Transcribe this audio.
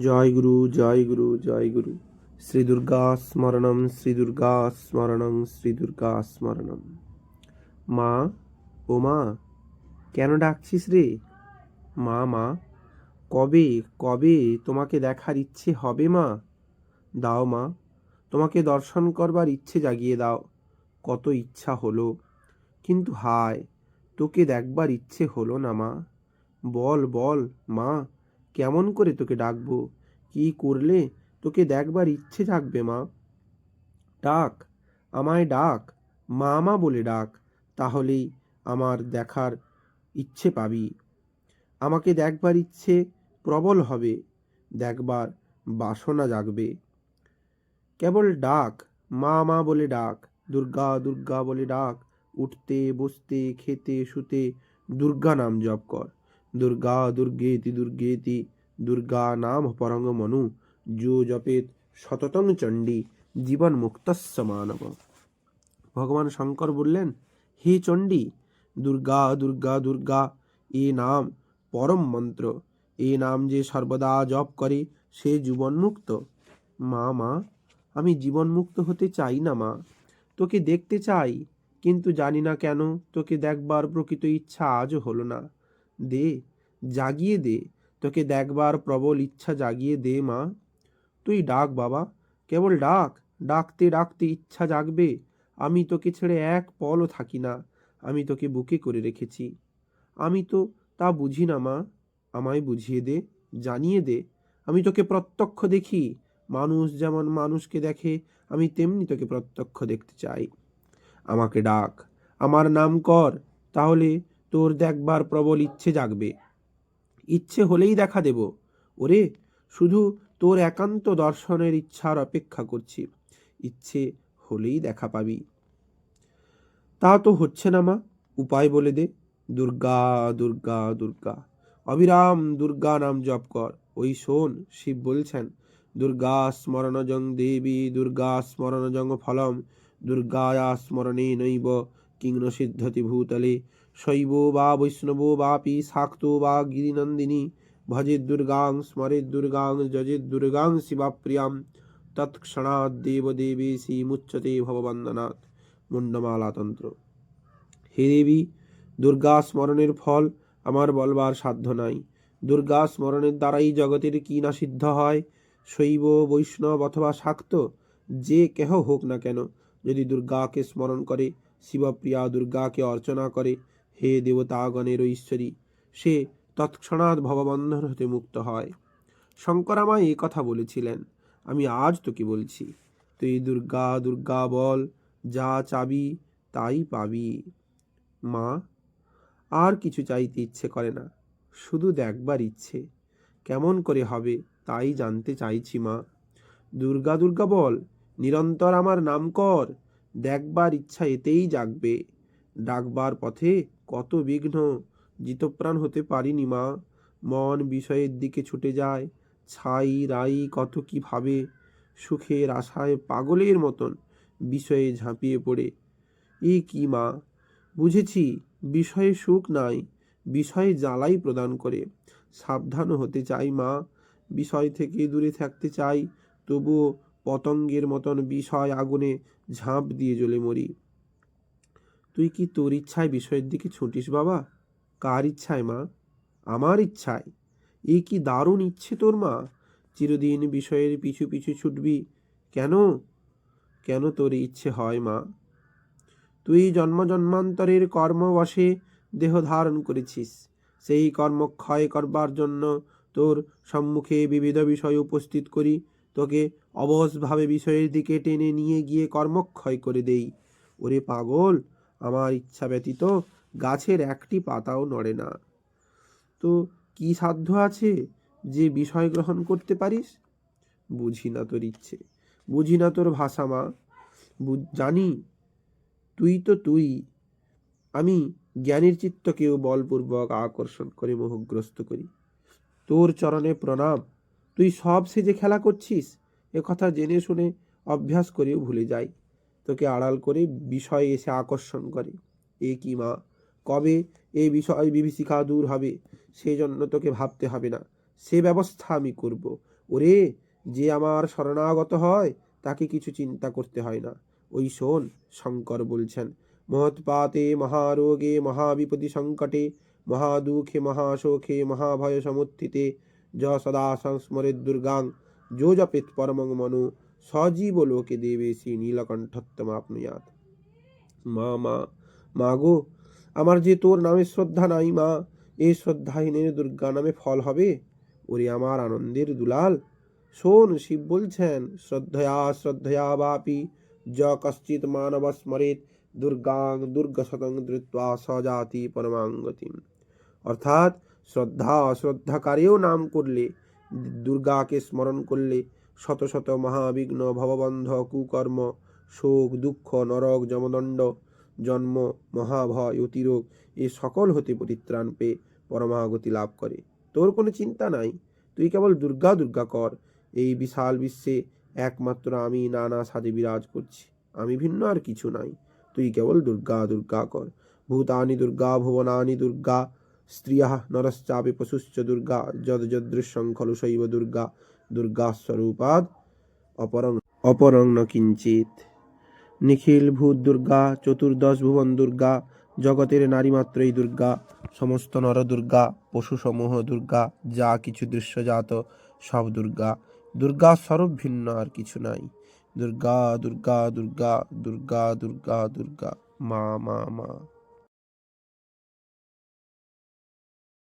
জয় গুরু জয় গুরু জয় গুরু। শ্রী দুর্গা স্মরণম, শ্রী দুর্গা স্মরণম, শ্রী দুর্গা স্মরণম। মা, ও মা, কেন ডাকছিস রে? মা মা, কবে কবে তোমাকে দেখার ইচ্ছে হবে মা? দাও মা, তোমাকে দর্শন করবার ইচ্ছে জাগিয়ে দাও। কত ইচ্ছা হলো, কিন্তু হায়, তোকে দেখবার ইচ্ছে হলো না মা। বল বল, মা কেমন করে তোকে ডাকবো? কি করলে তোকে দেখবার ইচ্ছে জাগবে মা? ডাক, আমায় ডাক মা মা বলে ডাক, তাহলেই আমার দেখার ইচ্ছে পাবি। আমাকে দেখবার ইচ্ছে প্রবল হবে, দেখবার বাসনা জাগবে। কেবল ডাক মা মা বলে ডাক, দুর্গা দুর্গা বলে ডাক, উঠতে, বসতে, খেতে, শুতে, দুর্গা নাম জপ কর। দুর্গা দুর্গেতি দুর্গেতি দুর্গা নাম পরং মনু যো জপেত শততং চণ্ডী জীবন মুক্তস্য মানব ভগবান শঙ্কর বললেন হে চণ্ডী দুর্গা দুর্গা দুর্গা এ নাম পরম মন্ত্র এ নাম যে সর্বদা জপ করে সে জীবনমুক্ত মা মা, আমি জীবনমুক্ত হতে চাই না, মা। তোকে দেখতে চাই, কিন্তু জানি না কেন তোকে দেখবার প্রকৃত ইচ্ছা আজও হলো না। দে, জাগিয়ে দে, তোকে দেখবার প্রবল ইচ্ছা জাগিয়ে দে মা। তুই ডাক বাবা, কেবল ডাক, ডাকতে ডাকতে ইচ্ছা জাগবে। আমি তোকে ছেড়ে এক পলও থাকি না, আমি তোকে বুকে করে রেখেছি। আমি তো তা বুঝি না মা, আমায় বুঝিয়ে দে, জানিয়ে দে। আমি তোকে প্রত্যক্ষ দেখি, মানুষ যেমন মানুষকে দেখে, আমি তেমনি তোকে প্রত্যক্ষ দেখতে চাই। আমাকে ডাক, আমার নাম কর, তাহলে তোর দেখবার প্রবল ইচ্ছে জাগবে। ইচ্ছে হলেই দেখা দেব। ওরে, শুধু তোর একান্ত দর্শনের ইচ্ছার অপেক্ষা করছি। ইচ্ছে হলেই দেখা পাবি। তা তো হচ্ছে না মা, উপায় বলে দে। দুর্গা দুর্গা দুর্গা। অবিরাম দুর্গা নাম জপ কর। ওই শোন, শিব বলছেন, দুর্গা স্মরণজং দেবী, দুর্গা স্মরণজং ফলম, দুর্গায়া স্মরণে নৈব কিং ন সিদ্ধতি ভূতলে শৈব বা বৈষ্ণব বাপি শাক্ত বা গিরিনন্দিনী ভজে দুর্গাং স্মরে দুর্গাং যজেদ দুর্গাং শিবাপ্রিয়াম, তৎক্ষণাৎ দেবদেবেশী মুচ্যতে ভববন্দনাথ মুন্ডমালা তন্ত্র। হে দেবী, দুর্গা স্মরণের ফল আমার বলবার সাধ্য নাই। দুর্গা স্মরণের দ্বারাই জগতের কি না সিদ্ধ হয়? শৈব, বৈষ্ণব অথবা শাক্ত, যে কেহ হোক না কেন, যদি দুর্গাকে স্মরণ করে, শিবপ্রিয়া দুর্গাকে অর্চনা করে হে দেবতাগণের ঈশ্বরী সে তৎক্ষণাৎ ভববন্ধন হতে মুক্ত হয়। শঙ্কর আমায় এ কথা বলেছিলেন। আমি আজ তোকে বলছি, তুই দুর্গা দুর্গা বল, যা চাবি তাই পাবি। মা, আর কিছু চাইতে ইচ্ছে করে না, শুধু দেখবার ইচ্ছে। কেমন করে হবে তাই জানতে চাইছি মা। দুর্গা দুর্গা বল, নিরন্তর আমার নাম কর, দেখবার ইচ্ছা এতেই জাগবে। ডাকবার পথে কত বিঘ্ন জিতপ্রাণ হতে পারিনি মা। মন বিষয়ের দিকে ছুটে যায়, ছাই রাই কত কি ভাবে, সুখের আশায় পাগলের মতন বিষয়ে ঝাঁপিয়ে পড়ে। এ কি মা? বুঝেছি, বিষয়ে সুখ নাই, বিষয়ে জ্বালাই প্রদান করে। সাবধান হতে চাই মা, বিষয় থেকে দূরে থাকতে চাই, তবুও পতঙ্গের মতন বিষয় আগুনে ঝাঁপ দিয়ে জ্বলে মরি। তুই কি তোর ইচ্ছায় বিষয়ের দিকে ছুটিস বাবা? কার ইচ্ছায় মা? আমার ইচ্ছায়। এ কি দারুণ ইচ্ছে তোর মা? চিরদিন বিষয়ের পিছু পিছু ছুটবি কেন? কেন তোর ইচ্ছে হয় মা? তুই জন্ম জন্মান্তরের কর্মবশে দেহ ধারণ করেছিস। সেই কর্ম ক্ষয় করবার জন্য তোর সম্মুখে বিবিধ বিষয় উপস্থিত করি। তোকে অবশভাবে বিষয়ের দিকে টেনে নিয়ে গিয়ে কর্মক্ষয় করে দেই। ওরে পাগল! আমার ইচ্ছা ব্যতীত গাছের একটি পাতাও নড়ে না। তো কি সাধ্য আছে যে বিষয় গ্রহণ করতে পারিস? বুঝি না তোর ইচ্ছে। বুঝি না তোর ভাষা মা। জানি তুই তো তুই। আমি জ্ঞানীর চিত্তকেও বলপূর্বক আকর্ষণ করে মোহগ্রস্ত করি। তোর চরণে প্রণাম। তুই সব সেজে খেলা করছিস? এ কথা জেনে শুনে অভ্যাস করেও ভুলে যাই। তোকে আড়াল করে বিষয় এসে আকর্ষণ করে। এ কি মা? কবে এই বিষয় বিভীষিকা দূর হবে? সেই জন্য তোকে ভাবতে হবে না। সে ব্যবস্থা আমি করব। ওরে, যে আমার শরণাগত হয়, তাকে কিছু চিন্তা করতে হয় না। ওই শোন, শঙ্কর বলছেন, মহৎপাতে মহারোগে মহাবিপদি সংকটে, মহাদুঃখে মহাশোকে মহাভয় সমুত্থিতে য সদা সংস্মরে দুর্গাং, যো জপেত পরমং মনু সজীব লোকে দেবে শ্রী নীলকণ্ঠত্তম আপনুয়াত মা মা মা গো আমার যে তোর নামে শ্রদ্ধা নাই মা এই শ্রদ্ধাহীনের দুর্গা নামে ফল হবে ওরে আমার আনন্দের দুলাল শোন শিব বলছেন শ্রদ্ধয়া শ্রদ্ধয়া বাপি য কশ্চিৎ মানব স্মরেত দুর্গাং দুর্গশতং ধৃত্বা সজাতি পরমাঙ্গতিম অর্থাৎ শ্রদ্ধা অশ্রদ্ধাকারেও নাম করলে দুর্গাকে স্মরণ করলে শত শত মহাবিঘ্ন, ভববন্ধ, কুকর্ম, শোক, দুঃখ, নরক, যমদণ্ড, জন্ম, মহাভয়, অতিরোগ, এ সকল হতে পরিত্রাণ পেয়ে পরমাগতি লাভ করে। তোর কোনো চিন্তা নাই, তুই কেবল দুর্গা দুর্গা কর, এই বিশাল বিশ্বে একমাত্র আমি নানা সাজে বিরাজ করছি। আমি ভিন্ন আর কিছু নাই, তুই কেবল দুর্গা দুর্গা কর। ভূতানি দুর্গা, ভুবনানি দুর্গা, স্ত্রিয়া নরশ্চাপি পশুশ্চ দুর্গা যদ যদৃশ্যং খলু শৈব দুর্গা দুর্গা স্বরূপাদ অপরং অপরং কিঞ্চিত নিখিল ভূত দুর্গা, চতুর্দশ ভুবন দুর্গা, জগতের নারীমাত্রই দুর্গা, সমস্ত নর দুর্গা পশু সমূহ দুর্গা, যা কিছু দৃশ্যজাত সব দুর্গা। দুর্গা স্বরূপ ভিন্ন আর কিছু নাই। দুর্গা দুর্গা দুর্গা দুর্গা দুর্গা দুর্গা, মা মা মা।